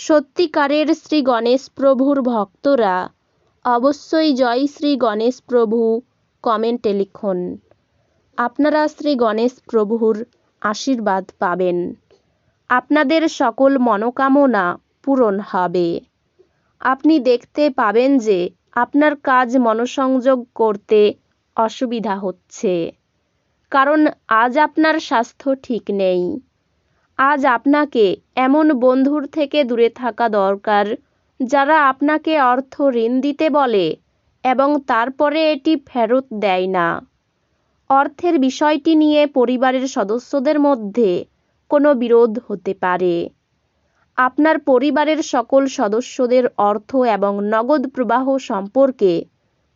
সত্যিকারের শ্রী গণেশ প্রভুর ভক্তরা। অবশ্যই জয় শ্রী গণেশ প্রভু, কমেন্টে লিখুন। আপনারা শ্রী গণেশ প্রভুর আশীর্বাদ পাবেন। আপনাদের সকল মনোকামনা পূরণ হবে। আপনি দেখতে পাবেন যে আপনার কাজ মনোসংযোগ করতে অসুবিধা হচ্ছে। কারণ আজ আপনার স্বাস্থ্য ঠিক নেই। আজ আপনাকে এমন বন্ধুর থেকে দূরে থাকা দরকার, যারা আপনাকে অর্থ ঋণ দিতে বলে এবং তারপরে এটি ফেরত দেয় না। অর্থের বিষয়টি নিয়ে পরিবারের সদস্যদের মধ্যে কোনো বিরোধ হতে পারে। আপনার পরিবারের সকল সদস্যদের অর্থ এবং নগদ প্রবাহ সম্পর্কে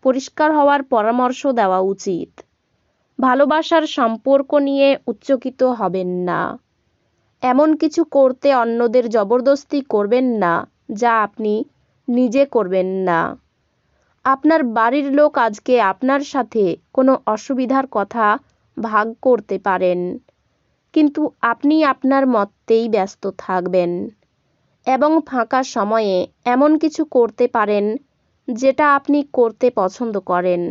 পরিষ্কার হওয়ার পরামর্শ দেওয়া উচিত। ভালোবাসার সম্পর্ক নিয়ে উচ্চকিত হবেন না। এমন কিছু করতে অন্যদের জবরদস্তি করবেন না, যা আপনি নিজে করবেন না। আপনার বাড়ির লোক আজকে আপনার সাথে কোনো অসুবিধার কথা ভাগ করতে পারেন, কিন্তু আপনি আপনার মতেই ব্যস্ত থাকবেন এবং ফাঁকা সময়ে এমন কিছু করতে পারেন যেটা আপনি করতে পছন্দ করেন।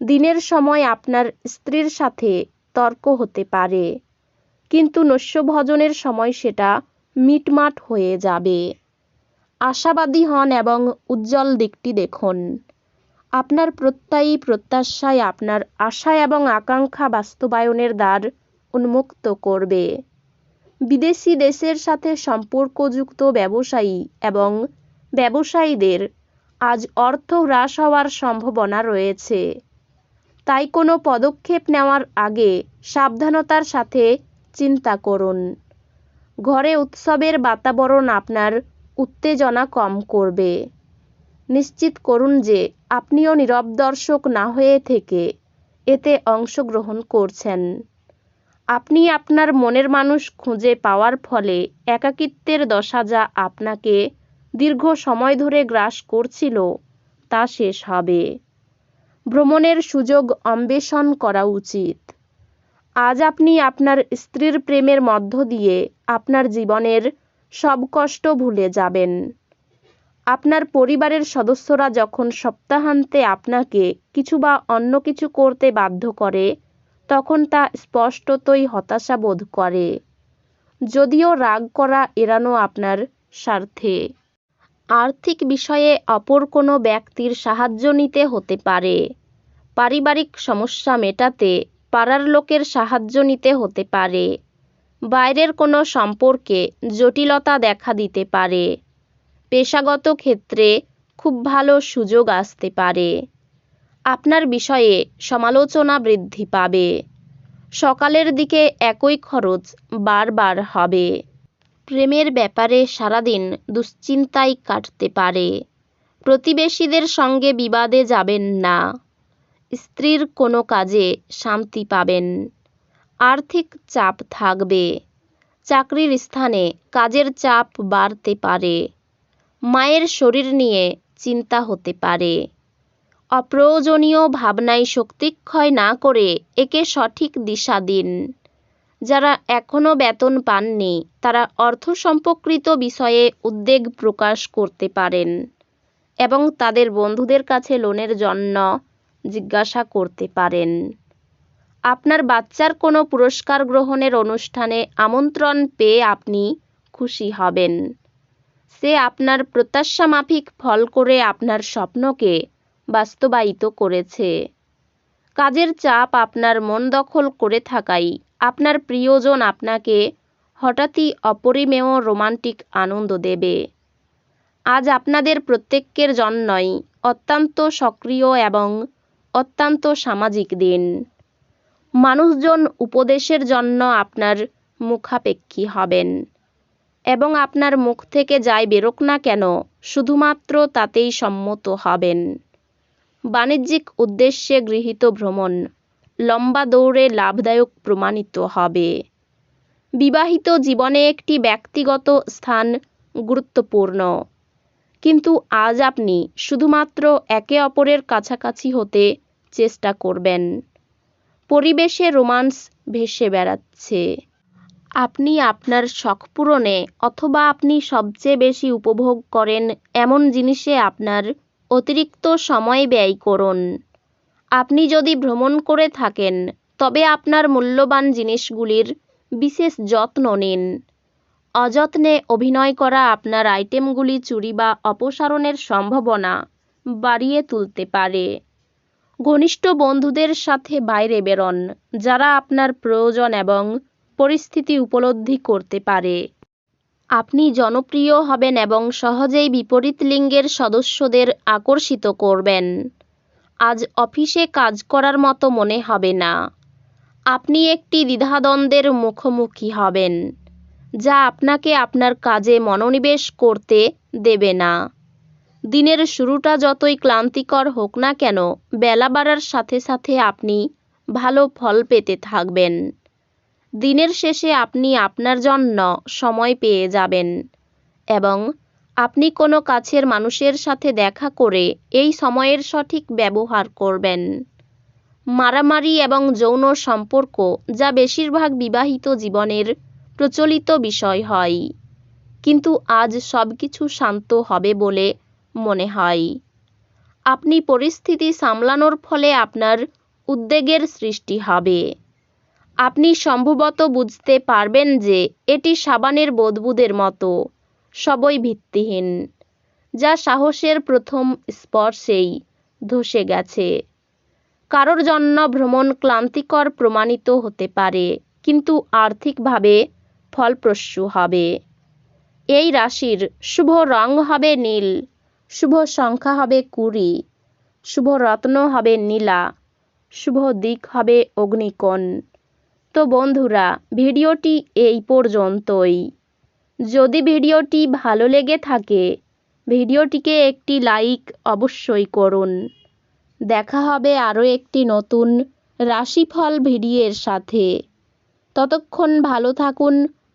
দিনের সময় আপনার স্ত্রীর সাথে তর্ক হতে পারে। কিন্তু নস্যভজনের সময় সেটা মিটমাট হয়ে যাবে। আশাবাদী হন এবং উজ্জ্বল দিকটি দেখুন। আপনার প্রত্যয়ী প্রত্যাশায় আপনার আশা এবং আকাঙ্ক্ষা বাস্তবায়নের দ্বার উন্মুক্ত করবে। বিদেশি দেশের সাথে সম্পর্কযুক্ত ব্যবসায়ী এবং ব্যবসায়ীদের আজ অর্থ হ্রাস হওয়ার সম্ভাবনা রয়েছে। তাই কোনো পদক্ষেপ নেওয়ার আগে সাবধানতার সাথে চিন্তা করুন। ঘরে উৎসবের বাতাবরণ আপনার উত্তেজনা কম করবে। নিশ্চিত করুন যে আপনিও নীরব দর্শক না হয়ে থেকে এতে অংশগ্রহণ করছেন। আপনি আপনার মনের মানুষ খুঁজে পাওয়ার ফলে একাকিত্বের দশা যা আপনাকে দীর্ঘ সময় ধরে গ্রাস করছিল, তা শেষ হবে। ভ্রমণের সুযোগ অন্বেষণ করা উচিত। আজ আপনি আপনার স্ত্রীর প্রেমের মধ্য দিয়ে আপনার জীবনের সব কষ্ট ভুলে যাবেন। আপনার পরিবারের সদস্যরা যখন সপ্তাহান্তে আপনাকে কিছু বা অন্য কিছু করতে বাধ্য করে, তখন তা স্পষ্টতই হতাশা বোধ করে। যদিও রাগ করা এড়ানো আপনার স্বার্থে। আর্থিক বিষয়ে অপর কোনো ব্যক্তির সাহায্য নিতে হতে পারে। পারিবারিক সমস্যা মেটাতে পাড়ার লোকের সাহায্য নিতে হতে পারে। বাইরের কোনো সম্পর্কে জটিলতা দেখা দিতে পারে। পেশাগত ক্ষেত্রে খুব ভালো সুযোগ আসতে পারে। আপনার বিষয়ে সমালোচনা বৃদ্ধি পাবে। সকালের দিকে একই খরচ বারবার হবে। প্রেমের ব্যাপারে সারাদিন দুশ্চিন্তায় কাটতে পারে। প্রতিবেশীদের সঙ্গে বিবাদে যাবেন না। স্ত্রীর কোনো কাজে শান্তি পাবেন। আর্থিক চাপ থাকবে। চাকরির স্থানে কাজের চাপ বাড়তে পারে। মায়ের শরীর নিয়ে চিন্তা হতে পারে। অপ্রয়োজনীয় ভাবনায় শক্তিক্ষয় না করে একে সঠিক দিশা দিন। যারা এখনও বেতন পাননি, তারা অর্থ সম্পর্কিত বিষয়ে উদ্বেগ প্রকাশ করতে পারেন এবং তাদের বন্ধুদের কাছে লোনের জন্য জিজ্ঞাসা করতে পারেন। আপনার বাচ্চার কোনো পুরস্কার গ্রহণের অনুষ্ঠানে আমন্ত্রণ পেয়ে আপনি খুশি হবেন। সে আপনার প্রত্যাশা মাফিক ফল করে আপনার স্বপ্নকে বাস্তবায়িত করেছে। কাজের চাপ আপনার মন দখল করে থাকাই আপনার প্রিয়জন আপনাকে হঠাৎই অপরিমেয় রোমান্টিক আনন্দ দেবে। আজ আপনাদের প্রত্যেকের জন্যই অত্যন্ত সক্রিয় এবং অত্যন্ত সামাজিক দিন। মানুষজন উপদেশের জন্য আপনার মুখাপেক্ষী হবেন এবং আপনার মুখ থেকে যাই বেরোক না কেন, শুধুমাত্র তাতেই সম্মত হবেন। বাণিজ্যিক উদ্দেশ্যে গৃহীত ভ্রমণ লম্বা দৌড়ে লাভদায়ক প্রমাণিত হবে। বিবাহিত জীবনে একটি ব্যক্তিগত স্থান গুরুত্বপূর্ণ। কিন্তু আজ আপনি শুধুমাত্র একে অপরের কাছাকাছি হতে চেষ্টা করবেন। পরিবেশে রোমান্স ভেসে বেড়াচ্ছে। আপনি আপনার শখ পূরণে অথবা আপনি সবচেয়ে বেশি উপভোগ করেন এমন জিনিসে আপনার অতিরিক্ত সময় ব্যয় করুন। আপনি যদি ভ্রমণ করে থাকেন, তবে আপনার মূল্যবান জিনিসগুলির বিশেষ যত্ন নিন। অযত্নে অভিনয় করা আপনার আইটেমগুলি চুরি বা অপসারণের সম্ভাবনা বাড়িয়ে তুলতে পারে। ঘনিষ্ঠ বন্ধুদের সাথে বাইরে বেরোন, যারা আপনার প্রয়োজন এবং পরিস্থিতি উপলব্ধি করতে পারে। আপনি জনপ্রিয় হবেন এবং সহজেই বিপরীত লিঙ্গের সদস্যদের আকর্ষিত করবেন। আজ অফিসে কাজ করার মতো মনে হবে না। আপনি একটি দ্বিধাদ্বন্দ্বের মুখোমুখি হবেন। যা আপনাকে আপনার কাজে মনোনিবেশ করতে দেবে না। দিনের শুরুটা যতই ক্লান্তিকর হোক না কেন, বেলা বাড়ার সাথে সাথে আপনি ভালো ফল পেতে থাকবেন। দিনের শেষে আপনি আপনার জন্য সময় পেয়ে যাবেন এবং আপনি কোনো কাছের মানুষের সাথে দেখা করে এই সময়ের সঠিক ব্যবহার করবেন। মারামারি এবং যৌন সম্পর্ক যা বেশিরভাগ বিবাহিত জীবনের প্রচলিত বিষয় হয়। কিন্তু আজ সব কিছু শান্ত হবে বলে মনে হয়। আপনি পরিস্থিতি সামলানোর ফলে আপনার উদ্বেগের সৃষ্টি হবে। আপনি সম্ভবত বুঝতে পারবেন যে এটি সাবানের বদবুদের মতো, সবই ভিত্তিহীন, যা সাহসের প্রথম স্পর্শেই ধসে গেছে। কারোর জন্য ভ্রমণ ক্লান্তিকর প্রমাণিত হতে পারে, কিন্তু আর্থিকভাবে ফলপ্রসূ হবে। এই রাশির শুভ রং হবে নীল, শুভ সংখ্যা হবে কুড়ি, শুভ রত্ন হবে নীলা, শুভ দিক হবে অগ্নিকোণ। তো বন্ধুরা, ভিডিওটি এই পর্যন্তই। যদি ভিডিওটি ভালো লেগে থাকে, ভিডিওটিকে একটি লাইক অবশ্যই করুন। দেখা হবে আরও একটি নতুন রাশিফল ভিডিওর সাথে। ততক্ষণ ভালো থাকুন